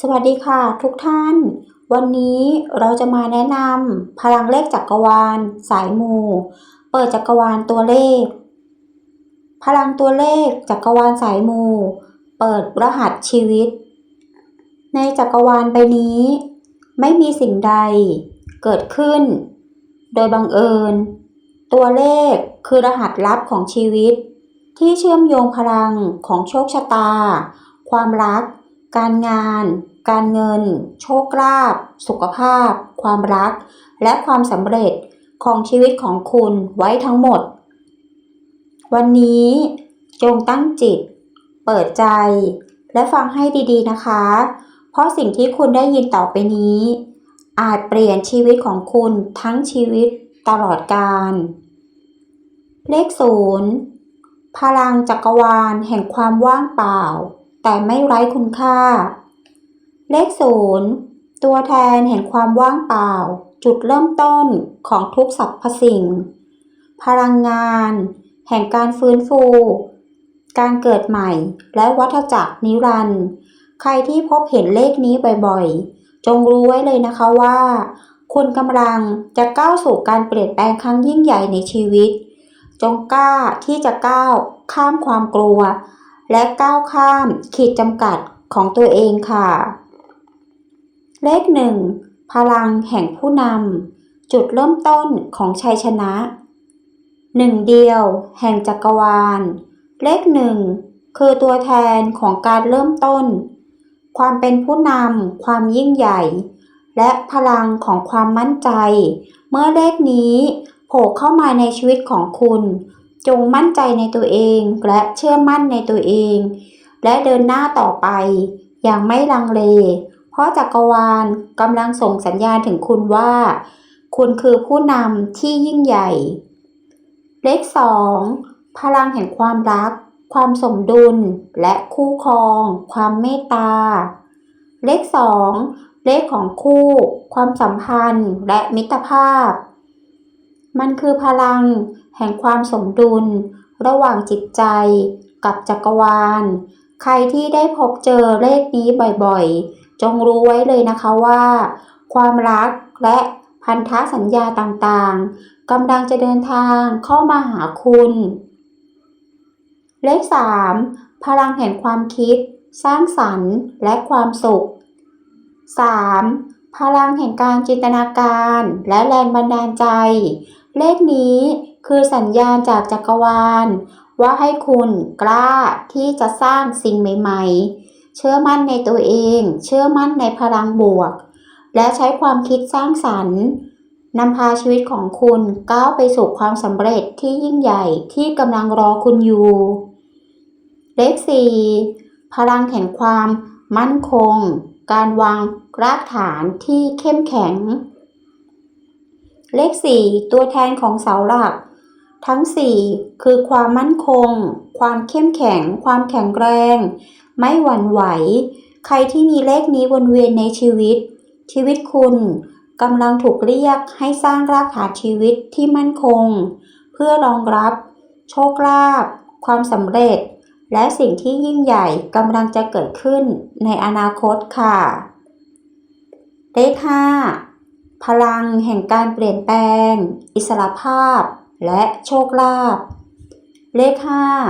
สวัสดีค่ะทุกท่าน วันนี้เราจะมาแนะนำพลังเลขจักรวาล สายมู เปิดจักรวาลตัวเลข พลังตัวเลขจักรวาลสายมู เปิดรหัสชีวิต ในจักรวาลใบนี้ ไม่มีสิ่งใด เกิดขึ้น โดยบังเอิญ ตัวเลขคือรหัสลับของชีวิต ที่เชื่อมโยงพลังของโชคชะตา ความรัก การงาน การเงิน โชคลาภสุขภาพ ความรัก และความสำเร็จของชีวิตของคุณไว้ทั้งหมด วันนี้จงตั้งจิต เปิดใจ และฟังให้ดีๆนะคะ เพราะสิ่งที่คุณได้ยินต่อไปนี้ อาจเปลี่ยนชีวิตของคุณทั้งชีวิตตลอดกาลเลขศูนย์พลังจักรวาลแห่งความว่างเปล่า แต่ไม่ไร้คุณค่า เลขศูนย์ตัวแทนแห่งความว่างเปล่า จุดเริ่มต้นของทุกสรรพสิ่ง พลังงาน แห่งการฟื้นฟู การเกิดใหม่และวัฏจักรนิรันดร์ใครที่พบเห็นเลขนี้บ่อยๆ จงรู้ไว้เลยนะคะว่า คุณกำลังจะก้าวสู่การเปลี่ยนแปลงครั้งยิ่งใหญ่ในชีวิต จงกล้าที่จะก้าวข้ามความกลัว และก้าวข้ามขีดจำกัดของตัวเองค่ะ เลขหนึ่งพลังแห่งผู้นำจุดเริ่มต้นของชัยชนะหนึ่งเดียว แห่งจักรวาล เลขหนึ่งคือตัวแทนของการเริ่มต้น ความเป็นผู้นำความยิ่งใหญ่ และพลังของความมั่นใจ เมื่อเลขนี้โผล่เข้ามาในชีวิตของคุณ จงมั่นใจในตัวเองและเชื่อมั่นในตัวเอง และเดินหน้าต่อไป อย่างไม่ลังเล เพราะจักรวาลกำลังส่งสัญญาณถึงคุณว่า คุณคือผู้นำที่ยิ่งใหญ่ เลขสองพลังแห่งความรัก ความสมดุล และคู่ครอง ความเมตตา เลขสองเลขของคู่ ความสัมพันธ์ และมิตรภาพ มันคือพลังแห่งความสมดุล ระหว่างจิตใจกับจักรวาล ใครที่ได้พบเจอเลขนี้บ่อยๆ จงรู้ไว้เลยนะคะว่า ความรักและพันธสัญญาต่างๆกำลังจะเดินทางเข้ามาหาคุณ เลข 3. พลังแห่งความคิด สร้างสรรค์และความสุข 3. พลังแห่งการจินตนาการและแรงบันดาลใจ เลขนี้คือสัญญาณจากจักรวาล ว่าให้คุณกล้าที่จะสร้างสิ่งใหม่ ๆ เชื่อมั่นในตัวเอง เชื่อมั่นในพลังบวก และใช้ความคิดสร้างสรรค์นำพาชีวิตของคุณก้าวไปสู่ความสำเร็จที่ยิ่งใหญ่ที่กำลังรอคุณอยู่ เลข 4. พลังแห่งความมั่นคง การวางรากฐานที่เข้มแข็ง เลข 4 ตัวแทนของเสาหลัก ทั้ง 4 คือความมั่นคง ความเข้มแข็ง ความแข็งแรง ไม่หวั่นไหว ใครที่มีเลขนี้วนเวียนในชีวิต ชีวิตคุณกำลังถูกเรียกให้สร้างรากฐานชีวิตที่มั่นคง เพื่อรองรับ โชคลาภความสำเร็จ และสิ่งที่ยิ่งใหญ่กำลังจะเกิดขึ้นในอนาคตค่ะเลข5 พลังแห่งการเปลี่ยนแปลง อิสรภาพ และโชคลาภเลข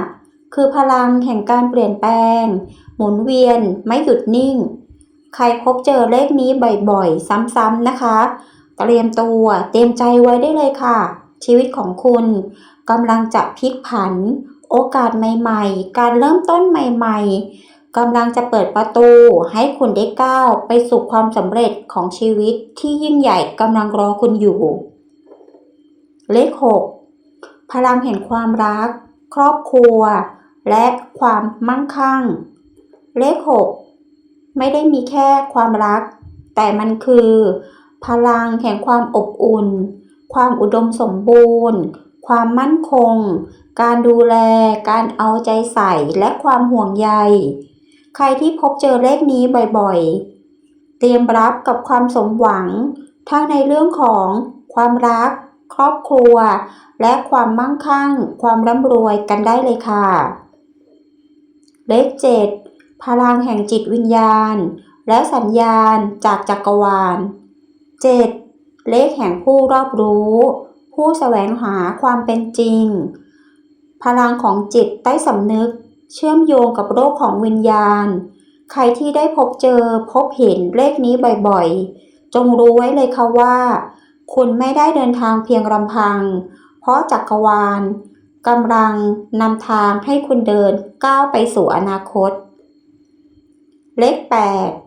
5 คือพลังแห่งการเปลี่ยนแปลง หมุนเวียนไม่หยุดนิ่ง ใครพบเจอเลขนี้บ่อยๆ ซ้ำๆนะคะ เตรียมตัวเตรียมใจไว้ได้เลยค่ะ ชีวิตของคุณกำลังจะพลิกผัน โอกาสใหม่ ๆ การเริ่มต้นใหม่ ๆ กำลังจะเปิดประตูให้คุณได้ก้าวไปสู่ความสำเร็จของชีวิตที่ยิ่งใหญ่กำลังรอคุณอยู่ เลข 6 พลังแห่งความรัก ครอบครัว และความมั่งคั่ง เลข 6 ไม่ได้มีแค่ความรัก แต่มันคือ พลังแห่งความอบอุ่น ความอุดมสมบูรณ์ ความมั่นคง การดูแล การเอาใจใส่และความห่วงใย ใครที่พบเจอเลขนี้บ่อยๆ เตรียมรับกับความสมหวัง ทั้งในเรื่องของความรัก ครอบครัว และความมั่งคั่ง ความร่ำรวยกันได้เลยค่ะ เลข 7 พลังแห่งจิตวิญญาณ และสัญญาณจากจักรวาล 7. เลขแห่งผู้รอบรู้ ผู้แสวงหาความเป็นจริง พลังของจิตใต้สำนึก เชื่อมโยงกับโลกของวิญญาณ ใครที่ได้พบเจอพบเห็นเลขนี้บ่อยๆ จงรู้ไว้เลยค่ะว่า คุณไม่ได้เดินทางเพียงลำพัง เพราะจักรวาลกำลังนำทางให้คุณเดินก้าวไปสู่อนาคต เลข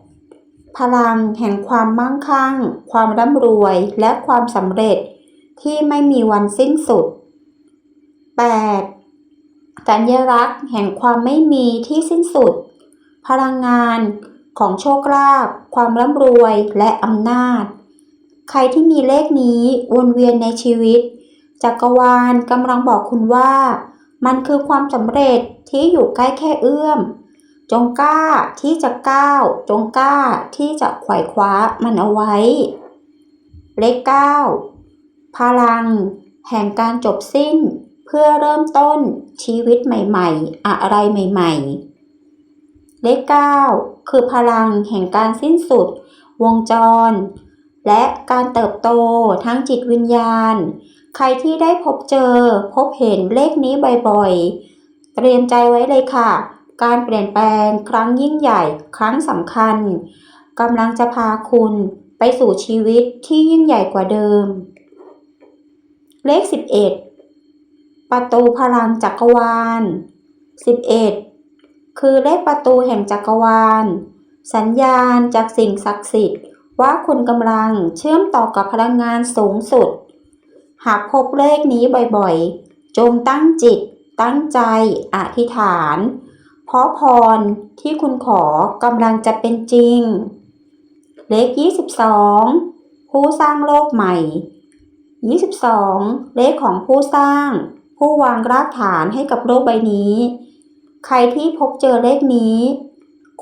8 พลังแห่งความมั่งคั่ง ความร่ำรวยและความสำเร็จที่ไม่มีวันสิ้นสุด 8. สัญลักษณ์แห่งความไม่มีที่สิ้นสุด พลังงานของโชคลาภความร่ำรวยและอำนาจ ใครที่มีเลขนี้วนเวียนในชีวิต จักรวาลกำลังบอกคุณว่า มันคือความสำเร็จที่อยู่ใกล้แค่เอื้อม จงกล้าที่จะก้าว จงกล้าที่จะไขว่คว้ามันเอาไว้ เลขเก้าพลัง แห่งการจบสิ้น เพื่อเริ่มต้นชีวิตใหม่ๆ อะไรใหม่ๆ เลขเก้าคือพลังแห่งการสิ้นสุด วงจร และการเติบโตทั้งจิตวิญญาณ ใครที่ได้พบเจอพบเห็นเลขนี้บ่อยๆ เตรียมใจไว้เลยค่ะ การเปลี่ยนแปลงครั้งยิ่งใหญ่ครั้งสำคัญกำลังจะพาคุณไปสู่ชีวิตที่ยิ่งใหญ่กว่าเดิม เลข 11 ประตูพลังจักรวาล 11 คือเลขประตูแห่งจักรวาล สัญญาณจากสิ่งศักดิ์สิทธิ์ว่าคุณกำลังเชื่อมต่อกับพลังงานสูงสุด หากพบเลขนี้บ่อยๆ จงตั้งจิต ตั้งใจอธิษฐาน เพราะพรที่คุณขอกำลังจะเป็นจริง เลข 22 ผู้สร้างโลกใหม่ 22 เลขของผู้สร้าง ผู้วางรากฐานให้กับโลกใบนี้ ใครที่พบเจอเลขนี้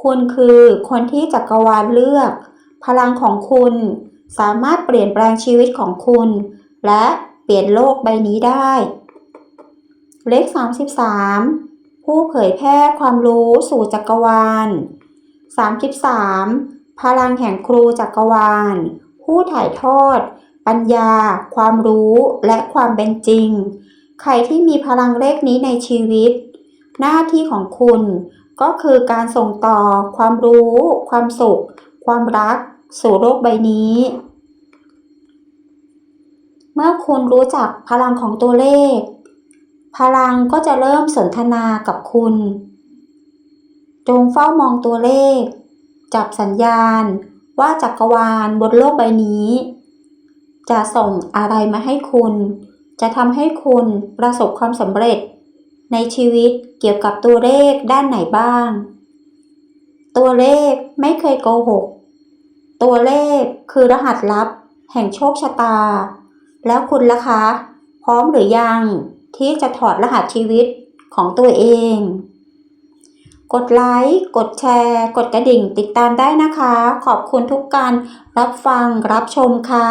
คุณคือคนที่จักรวาลเลือก พลังของคุณสามารถเปลี่ยนแปลงชีวิตของคุณ และเปลี่ยนโลกใบนี้ได้ เลข 33 ผู้เผยแพร่ความรู้สู่จักรวาล 33 พลังแห่งครูจักรวาล ผู้ถ่ายทอด ปัญญา ความรู้และความเป็นจริง ใครที่มีพลังเลขนี้ในชีวิต หน้าที่ของคุณก็คือการส่งต่อ ความรู้ ความสุข ความรัก สู่โลกใบนี้ เมื่อคุณรู้จักพลังของตัวเลข พลังก็จะเริ่มสนทนากับคุณ จงเฝ้ามองตัวเลข จับสัญญาณ ว่าจักรวาลบนโลกใบนี้ จะส่งอะไรมาให้คุณ จะทำให้คุณประสบความสำเร็จ ในชีวิตเกี่ยวกับตัวเลขด้านไหนบ้าง ตัวเลขไม่เคยโกหก ตัวเลขคือรหัสลับ แห่งโชคชะตา แล้วคุณล่ะคะ พร้อมหรือยังที่จะถอดรหัสชีวิตของตัวเอง กดไลค์ กดแชร์ กดกระดิ่งติดตามได้นะคะ ขอบคุณทุกการรับฟังรับชมค่ะ